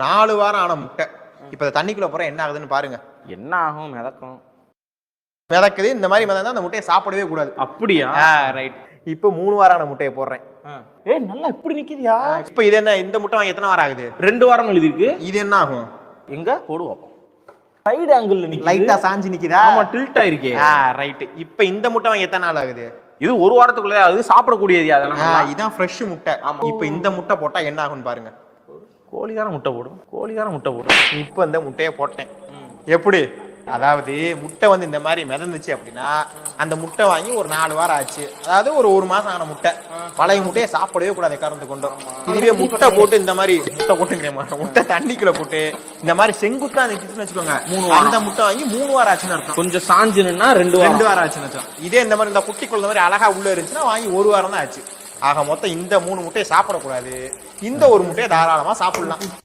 நாலு வாரம் ஆன முட்டை. இப்போ தண்ணிக்குள்ள போற என்ன ஆகுதுன்னு பாருங்க. என்ன ஆகும்? மிதக்கும். மிதக்குது இந்த மாதிரி மிதந்தா அந்த முட்டையை சாப்பிடவே கூடாது. அப்படியா? ரைட் இப்போ மூணு வாரம் ஆன முட்டையை போடுறேன். ஏய் நல்லா இப்படி நிக்குதியா? இப்போ இது என்ன இந்த முட்டை வாங்கி எத்தனை வாரம் ஆகுது? ரெண்டு வாரம் எழுதிருக்கு இது என்ன ஆகும்? எங்க? போடுவோம் சைடு ஆங்கிள் நிக்குது. லைட்டா சாஞ்சு நிக்குதா? ஆமா டில்ட் ஆயிருக்கே ரைட் இப்போ இந்த முட்டை வாங்கி எத்தனை நாள் ஆகுது? இது ஒரு வாரத்துக்குள்ள அது சாப்பிடக்கூடியது ஆ, அதெல்லாம் இதான் ஃப்ரெஷ் முட்டை. இப்போ இந்த முட்டை போட்டா என்ன ஆகும்னு பாருங்க. கோழிகார முட்டை போடும் கோழிகார முட்டை போடும் இப்போ இந்த முட்டையை போட்டேன். எப்படி? அதாவது முட்டை வந்து இந்த மாதிரி மிதந்துச்சு அப்படின்னா அந்த முட்டை வாங்கி ஒரு நாலு வாரம் ஆச்சு. அதாவது ஒரு ஒரு மாசம் ஆன முட்டை. பழைய முட்டையை சாப்பிடவே கூடாது கறந்து கொண்டோம் இதுவே முட்டை போட்டு இந்த மாதிரி முட்டை போட்டு முட்டை தண்ணிக்குள்ள போட்டு இந்த மாதிரி செங்குத்தா நிக்குதுன்னு வச்சுக்கோங்க. அந்த முட்டை வாங்கி மூணு வாரம் ஆச்சுன்னு அர்த்தம். கொஞ்சம் சாஞ்சுனுன்னா ரெண்டு ரெண்டு வாரம் ஆச்சுன்னு அர்த்தம். இதே இந்த மாதிரி இந்த குட்டி குழந்தை மாதிரி அழகா உள்ள இருந்துச்சுன்னா வாங்கி ஒரு வாரம் தான் ஆச்சு. ஆக மொத்தம் இந்த மூணு முட்டையை சாப்பிடக்கூடாது. இந்த ஒரு முட்டையை தாராளமா சாப்பிடலாம்.